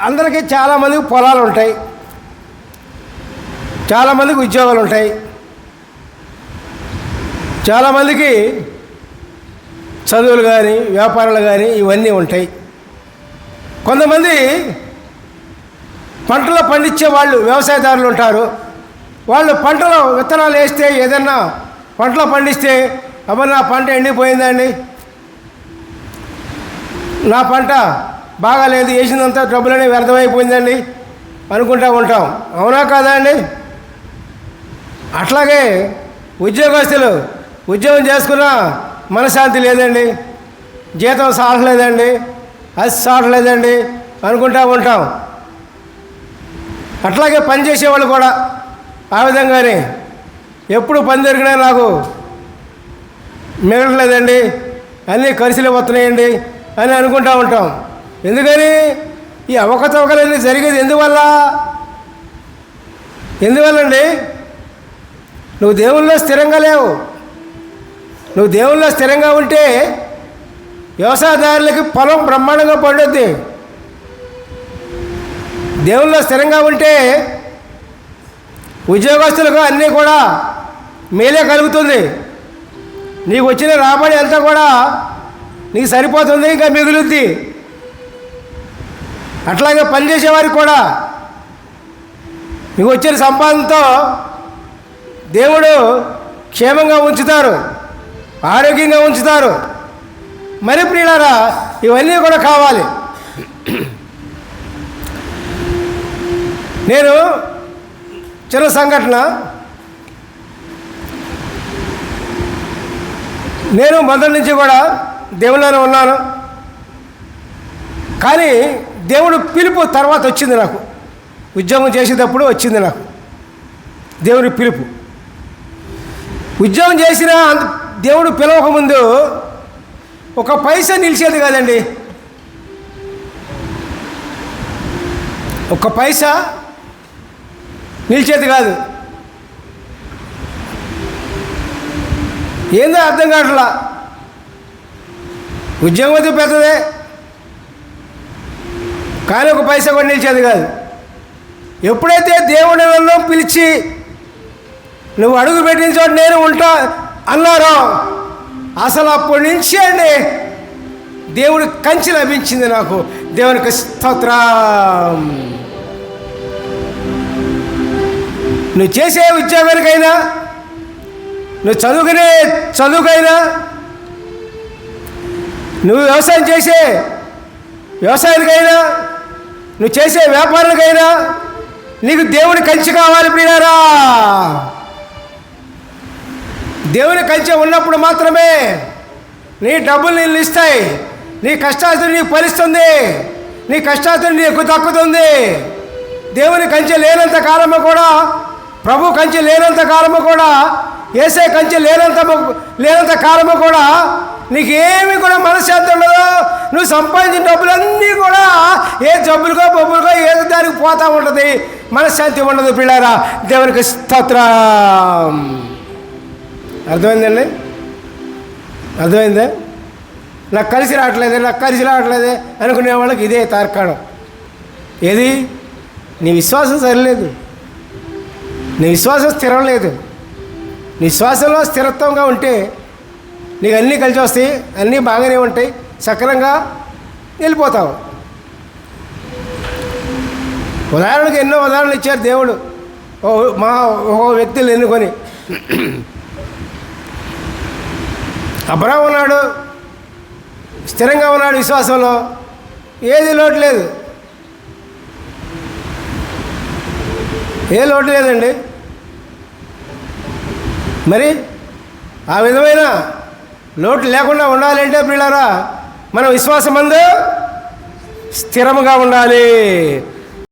అందరికీ చాలామందికి పొలాలు ఉంటాయి. చాలామందికి ఉద్యోగాలు ఉంటాయి. చాలామందికి చదువులు కానీ వ్యాపారాలు కానీ ఇవన్నీ ఉంటాయి. కొంతమంది పంటలు పండించే వాళ్ళు వ్యవసాయదారులు ఉంటారు. వాళ్ళు పంటలు విత్తనాలు వేస్తే ఏదన్నా పంటలు పండిస్తే అమ్మ నా పంట ఎండిపోయిందండి. నా పంట బాగాలేదు వేసినంత డబ్బులని వ్యర్థమైపోయిందండి అనుకుంటా ఉంటాం. అవునా కాదా అండి? అట్లాగే ఉద్యోగస్తులు ఉద్యోగం చేసుకున్న మనశ్శాంతి లేదండి. జీతం సాగలేదండి. అది సాగలేదండి అనుకుంటూ ఉంటాం. అట్లాగే పని చేసేవాళ్ళు కూడా ఆ విధంగానే. ఎప్పుడు పని దొరికినా నాకు మిగలట్లేదండి. అన్నీ ఖర్చులు వస్తున్నాయండి అని అనుకుంటూ ఉంటాం. ఎందుకని? ఈ అవకతవకలన్నీ జరిగేది ఎందువల్ల? ఎందువల్లండి? నువ్వు దేవుల్లో స్థిరంగా లేవు. నువ్వు దేవుల్లో స్థిరంగా ఉంటే వ్యవసాయదారులకి పొలం బ్రహ్మాండంగా పండుద్ది. దేవుల్లో స్థిరంగా ఉంటే ఉద్యోగస్తులకు అన్నీ కూడా మేలే కలుగుతుంది. నీకు వచ్చిన రాబడి అంతా కూడా నీకు సరిపోతుంది ఇంకా మిగులుద్ది. అట్లాగే పనిచేసేవారికి కూడా. మీకు వచ్చిన సంపాదనతో దేవుడు క్షేమంగా ఉంచుతారు ఆరోగ్యంగా ఉంచుతారు. మరి ప్రియులారా ఇవన్నీ కూడా కావాలి. నేను చిన్న సంఘటన. నేను మొదటి నుంచి కూడా దేవుళ్ళలోనే ఉన్నాను. కానీ దేవుడు పిలుపు తర్వాత వచ్చింది నాకు. ఉద్యోగం చేసేటప్పుడు వచ్చింది నాకు. దేవుని పిలుపు. ఉద్యోగం చేసిన దేవుడు పిలవకముందు ఒక పైసా నిలిచేది కాదండి. ఒక పైసా నిలిచేది కాదు. ఏందో అర్థం కావట్లా. ఉద్యోగం అయితే పెద్దదే. కానీ ఒక పైసా కూడా నిలిచేది కాదు. ఎప్పుడైతే దేవుని నన్ను పిలిచి నువ్వు అడుగు పెట్టిన చోట నేను ఉంటా అన్నారో అసలు అప్పటి నుంచి అండి దేవుడి కంచి లభించింది నాకు. దేవునికి స్తోత్రం. నువ్వు చేసే ఉద్యోగానికైనా నువ్వు చదువుకునే చదువుకైనా నువ్వు వ్యవసాయం చేసే వ్యవసాయానికైనా నువ్వు చేసే వ్యాపారానికైనా నీకు దేవుని కంచి కావాలి ప్రియారా దేవుని కంచె ఉన్నప్పుడు మాత్రమే నీ డబ్బులు నీళ్ళు ఇస్తాయి. నీ కష్టాలు నీకు ఫలిస్తుంది. నీ కష్టాలు నీకు దక్కుతుంది. దేవుని కంచె లేనంత కాలము కూడా ప్రభు కంచె లేనంత కాలము కూడా ఏసే కంచె లేనంత లేనంత కాలము కూడా నీకేమి కూడా మనశ్శాంతి ఉండదు. నువ్వు సంపాదించిన డబ్బులన్నీ కూడా ఏ జబ్బులుగా బొబ్బులుగా ఏదో దానికి పోతా ఉంటుంది. మనశ్శాంతి ఉండదు పిల్లారా. దేవునికి స్తోత్రం. అర్థమైందండి? అర్థమైందా? నాకు కలిసి రావట్లేదే నాకు కలిసి రావట్లేదే అనుకునే వాళ్ళకి ఇదే తార్కాణం. ఏది? నీ విశ్వాసం సరిలేదు. నీ విశ్వాసం స్థిరం లేదు. నీ విశ్వాసంలో స్థిరత్వంగా ఉంటే నీకు అన్నీ కలిసి వస్తాయి అన్నీ బాగానే ఉంటాయి. సక్రంగా వెళ్ళిపోతావు ఉదాహరణకు ఎన్నో ఉదాహరణలు ఇచ్చారు దేవుడు. ఓ మా ఓ వ్యక్తులు ఎన్నుకొని. అబ్రాహం ఉన్నాడు స్థిరంగా ఉన్నాడు విశ్వాసంలో ఏది లోటు లేదు. ఏ లోటు లేదండి. మరి ఆ విధమైన లోటు లేకుండా ఉండాలంటే పిల్లరా మన విశ్వాసం స్థిరముగా ఉండాలి.